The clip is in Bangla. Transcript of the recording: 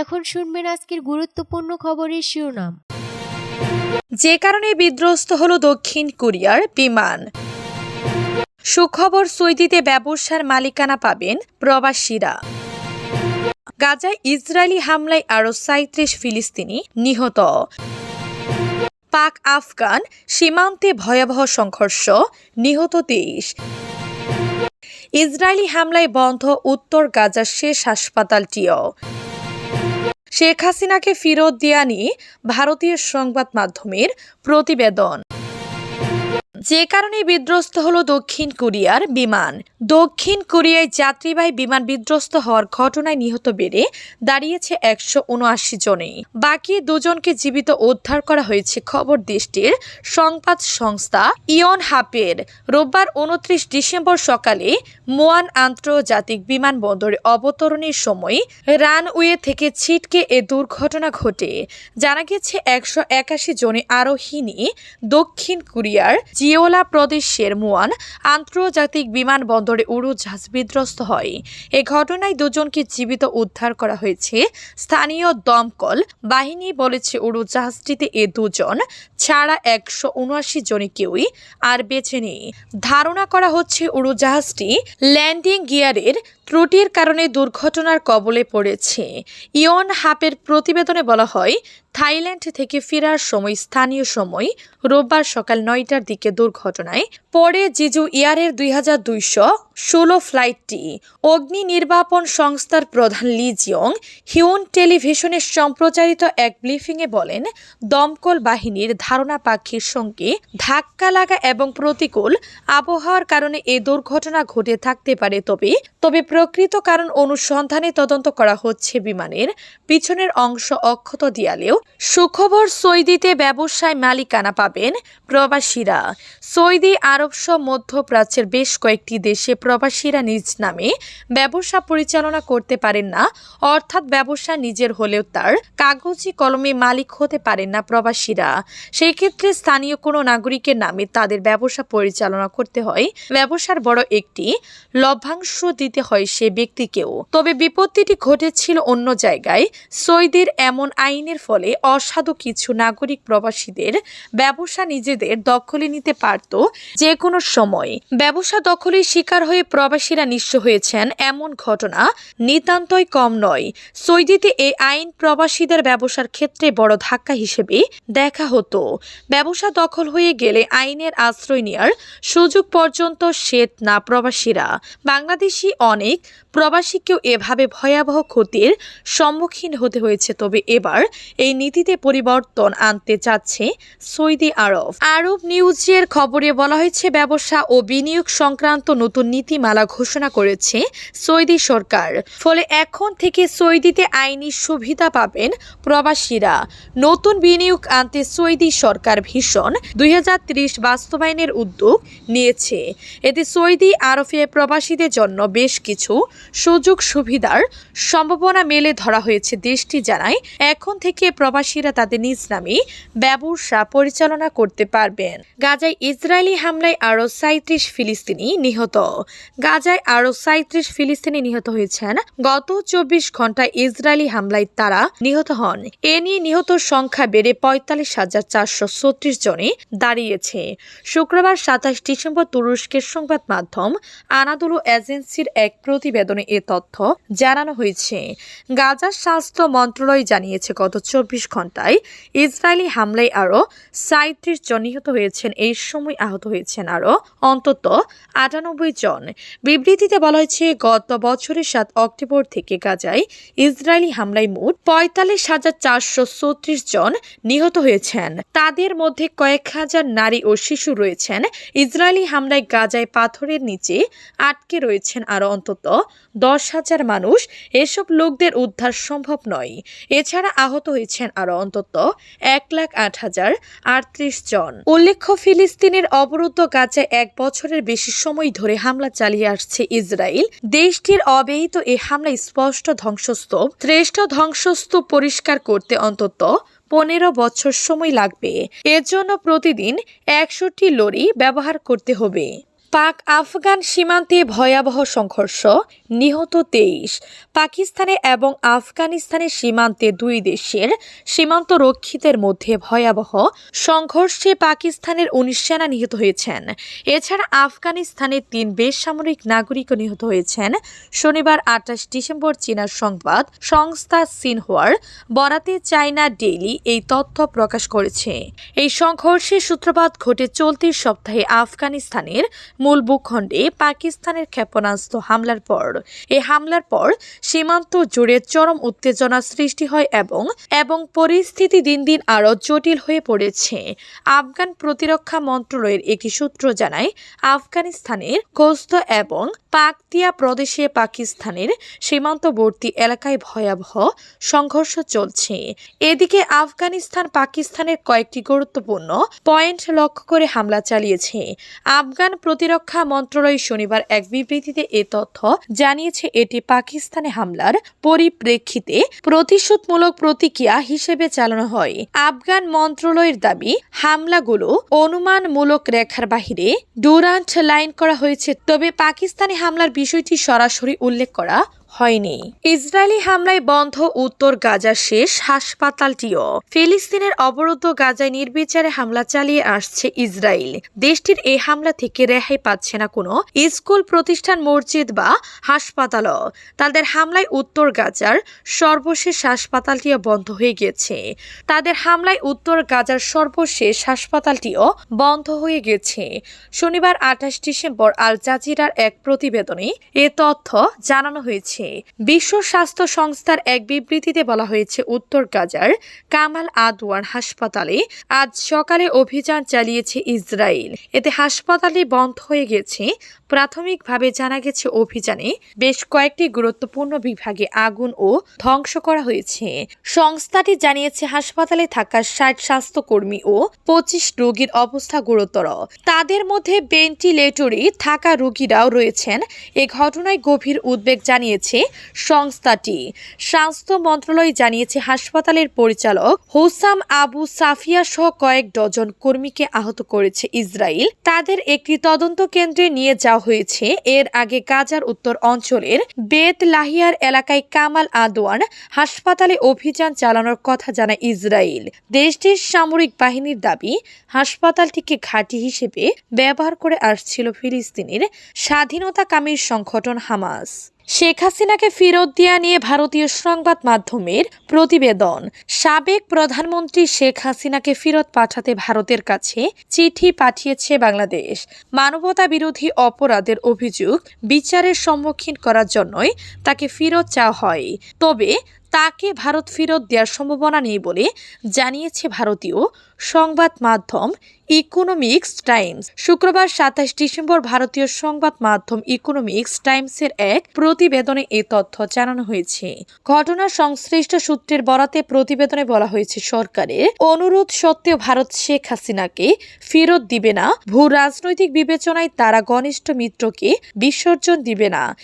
এখন শুনবেন আজকের গুরুত্বপূর্ণ খবরের শিরোনাম। যে কারণে বিধ্বস্ত হলো দক্ষিণ কোরিয়ার বিমান। সুখবর, সৌদিতে ব্যবসার মালিকানা পাবেন প্রবাসীরা। গাজায় ইসরায়েলি হামলায় আরও সাঁত্রিশ ফিলিস্তিনি নিহত। পাক আফগান, সীমান্তে ভয়াবহ সংঘর্ষ, নিহত তেইশ। ইসরায়েলি হামলায় বন্ধ উত্তর গাজার শেষ হাসপাতালটিও। শেখ হাসিনাকে ফেরত দেয়া নিয়ে ভারতীয় সংবাদ মাধ্যমের প্রতিবেদন। যে কারণে বিধ্বস্ত হলো দক্ষিণ কোরিয়ার বিমান। দক্ষিণ কোরিয়ায় যাত্রীবাহী বিমান বিধ্বস্ত হওয়ার ঘটনায় নিহত বেড়ে দাঁড়িয়েছে একশো উনআশি জনে বাকি দুজনকে জীবিত উদ্ধার করা হয়েছে খবর দেশটির সংবাদ সংস্থা ইয়ন হাপের। রোববার উনত্রিশ ডিসেম্বর সকালে মোয়ান আন্তর্জাতিক বিমানবন্দরে অবতরণের সময় রানওয়ে থেকে ছিটকে এ দুর্ঘটনা ঘটে। জানা গেছে, একশো একাশি জনে আরোহী নিয়ে দক্ষিণ কোরিয়ার জিওলা প্রদেশের মুয়ান আন্তর্জাতিক বিমানবন্দরে উড়োজাহাজ বিধ্বস্ত হয়। এ ঘটনায় দুজনকে জীবিত উদ্ধার করা হয়েছে। স্থানীয় দমকল বাহিনী বলেছে উড়োজাহাজটিতে এ দুজন, ছাড়া একশো উনআশি জনে কেউই আর বেঁচে নেই। ধারণা করা হচ্ছে উড়োজাহাজটি ল্যান্ডিং গিয়ারের ত্রুটির কারণে দুর্ঘটনার কবলে পড়েছে। ইয়ন হাপের প্রতিবেদনে বলা হয় থাইল্যান্ড থেকে ফেরার সময় স্থানীয় সময় রোববার সকাল নয়টার দিকে দুর্ঘটনায় পরে জিজু ইয়ারের দুই হাজার দুইশো ষোলো ফ্লাইটটি অগ্নি নির্বাপন সংস্থার প্রধান লিজিয়ং হিউন টেলিভিশনের সম্প্রচারিত এক ব্রিফিংয়ে বলেন, দমকল বাহিনীর ধারণা পাখির সঙ্গে ধাক্কা লাগা এবং প্রতিকূল আবহাওয়ার কারণে এ দুর্ঘটনা ঘটে থাকতে পারে, তবে তবে প্রকৃত কারণ অনুসন্ধানে তদন্ত করা হচ্ছে বিমানের পিছনের অংশ অক্ষত দিয়ালেও সুখবর সৌদিতে ব্যবসায় মালিকানা পাবেন প্রবাসীরা। সৌদি, আরব সহ মধ্যপ্রাচ্যের বেশ কয়েকটি দেশে প্রবাসীরা নিজ নামে ব্যবসা পরিচালনা করতে পারেন না, অর্থাৎ ব্যবসা নিজের হলেও তার কাগজি কলমে মালিক হতে পারেন না প্রবাসীরা। সেই ক্ষেত্রে স্থানীয় কোনো নাগরিকের নামে তাদের ব্যবসা পরিচালনা করতে হয়। ব্যবসার বড় একটি লভ্যাংশ দিতে হয় সে ব্যক্তিকেও। তবে বিপত্তিটি ঘটেছিল অন্য জায়গায়। সৌদির এমন আইনের ফলে অসাধু কিছু নাগরিক প্রবাসীদের ব্যবসা নিজেদের দখলে নিতে পারত যে কোনো সময়। ব্যবসা দখলের শিকার হয়ে প্রবাসীরা নিঃস্ব হয়েছেন এমন ঘটনা নিতান্তই কম নয়। সৌদিতে এই আইন প্রবাসীদের ব্যবসার ক্ষেত্রে বড় ধাক্কা হিসেবে দেখা হতো। ব্যবসা দখল হয়ে গেলে আইনের আশ্রয় নেওয়ার সুযোগ পর্যন্ত শ্বেত না প্রবাসীরা। বাংলাদেশি অনেক প্রবাসীকেও এভাবে ভয়াবহ ক্ষতির সম্মুখীন হতে হয়েছে। তবে এবার এই নীতিতে পরিবর্তন আনতে চাচ্ছে সৌদি আরব। আরব নিউজের খবরে বলা হয়েছে, ব্যবসা ও বিনিয়োগ সংক্রান্ত নতুন নীতিমালা ঘোষণা করেছে সৌদি সরকার। ফলে এখন থেকে সৌদিতে আইনি সুবিধা পাবেন প্রবাসীরা। নতুন বিনিয়োগ আনতে সৌদি সরকার ভীষণ দুই বাস্তবায়নের উদ্যোগ নিয়েছে। এতে সৌদি আরবে প্রবাসীদের জন্য বেশ কিছু সুযোগ সুবিধার সম্ভাবনা মেলে ধরা হয়েছে দেশটি জানায়। এখন থেকে প্রবাসীরা তাদের নিজ নামে ব্যবসা পরিচালনা করতে পারবেন। গাজায় ইসরায়েলি হামলায় আরও সাঁত্রিশ ফিলিস্তিনি নিহত। গাজায় আরও সাঁত্রিশ ফিলিস্তিনি নিহত হয়েছেন। গত চব্বিশ ঘন্টায় ইসরায়েলি হামলায় তারা নিহত হন। এ নিয়ে নিহত সংখ্যা বেড়ে পঁয়তাল্লিশ হাজার চারশো ছত্রিশ জনে দাঁড়িয়েছে। শুক্রবার সাতাশ ডিসেম্বর তুরস্কের সংবাদ মাধ্যম আনাদুলু এজেন্সির এক প্রতিবেদনে এ তথ্য জানানো হয়েছে। গাজার স্বাস্থ্য মন্ত্রণালয় জানিয়েছে, গত চব্বিশ ঘন্টায় ইসরায়েলি হামলায় আরও সাঁত্রিশ জন নিহত হয়েছেন। এই সময় আহত হয়েছেন আরও অন্তত আটানব্বই জন। বিবৃতিতে বলা হয়েছে, গত বছরের সাত অক্টোবর থেকে গাজায় ইসরায়েলি হামলায় মোট পঁয়তাল্লিশ হাজার চারশো জন নিহত হয়েছেন। তাদের মধ্যে কয়েক হাজার নারী ও শিশু রয়েছেন। ইসরায়েলি হামলায় গাজায় পাথরের নিচে আটকে রয়েছেন আরও অন্তত দশ হাজার মানুষ। এসব লোকদের উদ্ধার সম্ভব নয়। এছাড়া আহত হয়েছেন আরও অন্তত এক লাখ আট হাজার আটত্রিশ জন। উল্লেখ্য, ফিলিস্তিনের অবরুদ্ধ গাজায় এক বছরের বেশি সময় ধরে হামলা চালিয়ে আসছে ইসরায়েল। দেশটির অব্যয়িত এ হামলা স্পষ্ট ধ্বংসস্তূপ। শ্রেষ্ঠ ধ্বংসস্তূপ পরিষ্কার করতে অন্তত পনেরো বছর সময় লাগবে। এর জন্য প্রতিদিন একশোটি লরি ব্যবহার করতে হবে। পাক আফগান সীমান্তে ভয়াবহ সংঘর্ষ, নিহত তেইশ। পাকিস্তানে এবং আফগানিস্তানের সীমান্তে দুই দেশের সীমান্ত রক্ষীদের মধ্যে ভয়াবহ সংঘর্ষে পাকিস্তানের উনিশ সেনা নিহত হয়েছেন। এছাড়া আফগানিস্তানের তিন বেসামরিক নাগরিকও নিহত হয়েছেন। শনিবার আঠাশ ডিসেম্বর চীনার সংবাদ সংস্থা সিনহুয়ার বরাতে চায়না ডেইলি এই তথ্য প্রকাশ করেছে। এই সংঘর্ষের সূত্রপাত ঘটে চলতি সপ্তাহে আফগানিস্তানের মূল ভূখণ্ডে পাকিস্তানের ক্ষেপণাস্ত্র হামলার পর। এই হামলার পর সীমান্ত জুড়ে চরম উত্তেজনা সৃষ্টি হয় এবং এবং পরিস্থিতি দিন দিন আরও জটিল হয়ে পড়েছে। আফগান প্রতিরক্ষা মন্ত্রণালয়ের একটি সূত্র জানায়, আফগানিস্তানের কোস্ত এবং পাকতিয়া প্রদেশে পাকিস্তানের সীমান্তবর্তী এলাকায় ভয়াবহ সংঘর্ষ চলছে। এদিকে আফগানিস্তান পাকিস্তানের কয়েকটি গুরুত্বপূর্ণ পয়েন্ট লক্ষ্য করে হামলা চালিয়েছে। আফগান প্রতিরক্ষা মন্ত্রণালয় শনিবার এক বিবৃতিতে এ তথ্য জানিয়েছে, এটি পাকিস্তানে হামলার পরিপ্রেক্ষিতে প্রতিশোধমূলক প্রতিক্রিয়া হিসেবে চালানো হয়। আফগান মন্ত্রণালয়ের দাবি, হামলাগুলো অনুমানমূলক রেখার বাহিরে ডুরান্ট লাইন করা হয়েছে, তবে পাকিস্তানি হামলার বিষয়টি সরাসরি উল্লেখ করা হয়নি। ইসরায়েলি হামলায় বন্ধ উত্তর গাজার শেষ হাসপাতালটিও। ফিলিস্তিনের অবরুদ্ধ গাজায় নির্বিচারে হামলা চালিয়ে আসছে ইসরায়েল। দেশটির এই হামলা থেকে রেহাই পাচ্ছে না কোনো স্কুল, প্রতিষ্ঠান, মসজিদ বা হাসপাতালও। তাদের হামলায় উত্তর গাজার সর্বশেষ হাসপাতালটিও বন্ধ হয়ে গেছে। তাদের হামলায় উত্তর গাজার সর্বশেষ হাসপাতালটিও বন্ধ হয়ে গেছে। শনিবার আঠাশ ডিসেম্বর আল জাজিরার এক প্রতিবেদনে এ তথ্য জানানো হয়েছে। বিশ্ব স্বাস্থ্য সংস্থার এক বিবৃতিতে বলা হয়েছে, উত্তর গাজার কামাল আদওয়ান হাসপাতালে আজ সকালে অভিযান চালিয়েছে ইসরায়েল। এতে হাসপাতালটি বন্ধ হয়ে গেছে প্রাথমিকভাবে জানা গেছে অভিযানে বেশ কয়েকটি গুরুত্বপূর্ণ বিভাগে আগুন ও ধ্বংস করা হয়েছে। সংস্থাটি জানিয়েছে হাসপাতালে থাকা ষাট স্বাস্থ্যকর্মী ও পঁচিশ রোগীর অবস্থা গুরুতর। তাদের মধ্যে ভেন্টিলেটরে থাকা রোগীরাও রয়েছেন। এ ঘটনায় গভীর উদ্বেগ জানিয়েছে সংস্থাটি। স্বাস্থ্য মন্ত্রণালয় জানিয়েছে হাসপাতালের পরিচালক হোসাম আবু সাফিয়া সহ কয়েক ডজন কর্মীকে আহত করেছে ইসরায়েল তাদের একটি তদন্ত কেন্দ্রে নিয়ে যাওয়া হয়েছে। এর আগে গাজার উত্তর অঞ্চলের বেত লাহিয়ার এলাকায় কামাল আদওয়ান হাসপাতালে অভিযান চালানোর কথা জানায় ইসরায়েল। দেশটির সামরিক বাহিনীর দাবি, হাসপাতালটিকে ঘাঁটি হিসেবে ব্যবহার করে আসছিল ফিলিস্তিনের স্বাধীনতাকামীর সংগঠন হামাস। শেখ হাসিনাকে ফেরত দেওয়া নিয়ে ভারতীয় সংবাদ মাধ্যমের প্রতিবেদন। সাবেক প্রধানমন্ত্রী শেখ হাসিনাকে ফেরত পাঠাতে ভারতের কাছে চিঠি পাঠিয়েছে বাংলাদেশ। মানবতা বিরোধী অপরাধের অভিযোগ বিচারের সম্মুখীন করার জন্যই তাকে ফেরত চাওয়া হয়। তবে তাকে ভারত ফেরত দেওয়ার সম্ভাবনা নেই বলে জানিয়েছে ভারতীয় সংবাদ মাধ্যম ইকোনমিক্স টাইমস শুক্রবার সাতাশ ডিসেম্বর ভারতীয় সংবাদ মাধ্যম ইকোনমিক্স টাইমসের এক প্রতিবেদনে এ তথ্য জানানো হয়েছে। ঘটনার সংশ্লিষ্ট সূত্রের বরাতে প্রতিবেদনে বলা হয়েছে, সরকারের অনুরোধ সত্ত্বেও ভারত শেখ হাসিনাকে ফেরত দিবে না। ভূ রাজনৈতিক বিবেচনায় তারা ঘনিষ্ঠ মিত্রকে বিসর্জন দিবে না।